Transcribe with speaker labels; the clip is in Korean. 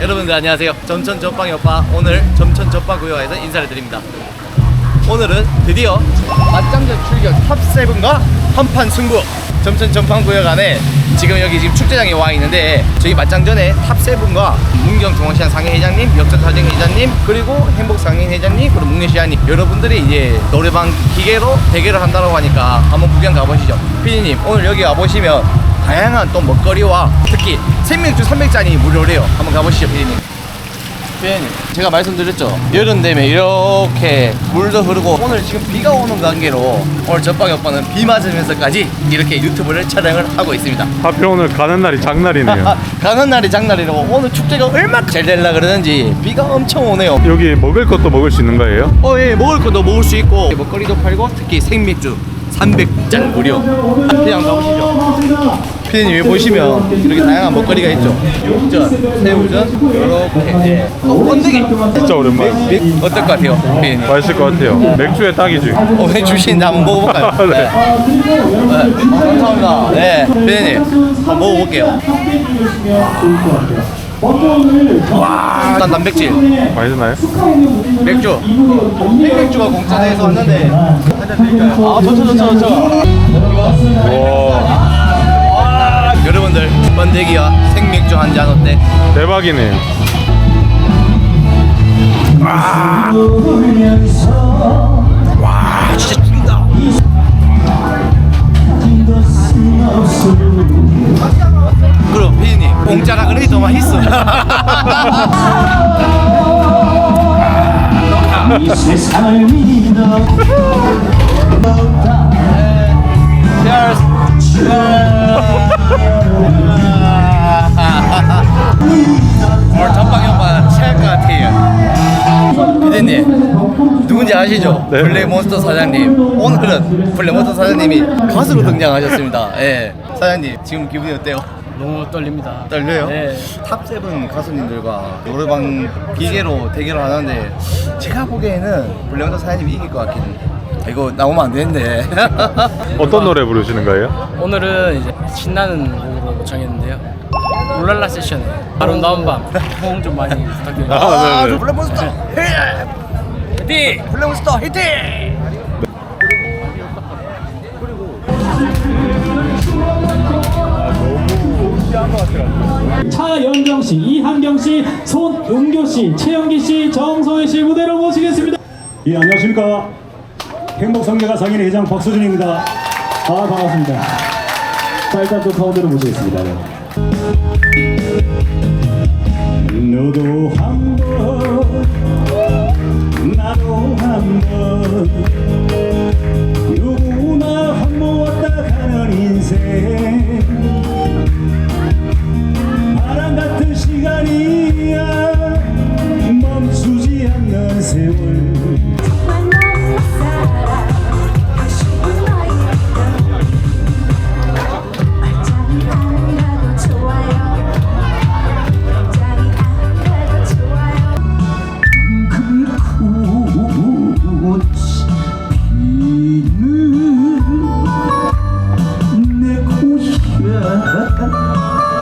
Speaker 1: 여러분들 안녕하세요. 점천 전빵의 오빠 오늘 점천 전빵 구역에서 인사를 드립니다. 오늘은 드디어 맞짱전 출격 탑 7과 한판 승부 점천 전빵 구역 안에 지금 여기 지금 축제장에 와 있는데 저희 맞짱전에 탑 7과 문경 동원시장 상해 회장님, 역전 사정 회장님, 그리고 행복 상인 회장님, 그리고 묵내시장님 여러분들이 이제 노래방 기계로 대결을 한다고 하니까 한번 구경 가보시죠. 피디님 오늘 여기 와 보시면 다양한 또 먹거리와 특히 생맥주 300잔이 무료래요. 한번 가보시죠, 피디님. 피디님, 제가 말씀드렸죠. 여름 되면 이렇게 물도 흐르고 오늘 지금 비가 오는 관계로 오늘 전방에 오빠는 비 맞으면서까지 이렇게 유튜브를 촬영을 하고 있습니다.
Speaker 2: 하필 오늘 가는 날이 장날이네요.
Speaker 1: 가는 날이 장날이라고 오늘 축제가 얼마나 잘 되려 그러는지 비가 엄청 오네요.
Speaker 2: 여기 먹을 것도 먹을 수 있는 거예요?
Speaker 1: 어, 예, 먹을 것도 먹을 수 있고 먹거리도 팔고 특히 생맥주 300잔 무료. 그냥 가보시죠. 피디님 여기 보시면 이렇게 다양한 먹거리가 있죠. 육전, 새우전, 이렇게 이제 어, 건더기.
Speaker 2: 진짜 오랜만에.
Speaker 1: 미- 어떨 것 같아요, 피디님?
Speaker 2: 맛있을 것 같아요. 맥주에 딱이지.
Speaker 1: 어, 왜 주시는데 한번 먹어볼까요?
Speaker 2: 네.
Speaker 1: 네. 네. 감사합니다. 네, 피디님 한번 먹어볼게요. 와, 일단 단백질.
Speaker 2: 맛있나요?
Speaker 1: 맥주. 생맥주가 공짜에서 왔는데 한잔 드릴까요? 아, 좋죠, 좋죠, 좋죠.
Speaker 2: 와
Speaker 1: 번데기와 생맥주 한 잔 어때?
Speaker 2: 대박이네.
Speaker 1: 와, 진짜 죽인다. 그럼 피디님 공짜라 더 맛있어.
Speaker 3: 이 세상을 믿어
Speaker 1: 같아요. 피디님 누군지 아시죠?
Speaker 2: 네.
Speaker 1: 블랙몬스터 사장님. 오늘은 블랙몬스터 사장님이 가수로 등장하셨습니다. 예. 사장님 지금 기분이 어때요?
Speaker 4: 너무 떨립니다.
Speaker 1: 떨려요?
Speaker 4: 네.
Speaker 1: 탑7 가수님들과 노래방 기계로 대결을 하는데 제가 보기에는 블랙몬스터 사장님이 이길 것 같긴 해요. 이거 나오면 안 되는데.
Speaker 2: 어떤 노래 부르시는 거예요?
Speaker 4: 오늘은 이제 신나는 곡으로 정했는데요. 울랄라 세션에 아름다운 밤 호응 좀 많이 부탁드립니다.
Speaker 1: 아,
Speaker 2: 네네.
Speaker 1: 저 블랙몬스터 헤이!
Speaker 4: 화이팅!
Speaker 1: 블랙몬스터 히트!
Speaker 3: 차연경 씨, 이한경 씨, 손은교 씨, 최영기 씨, 정소혜 씨 무대로 모시겠습니다.
Speaker 5: 예, 안녕하십니까. 행복성대가 상인회 회장 박수준입니다. 아, 반갑습니다. 자, 일단 또 가운데로 모시겠습니다. 네. 너도 amor Oh,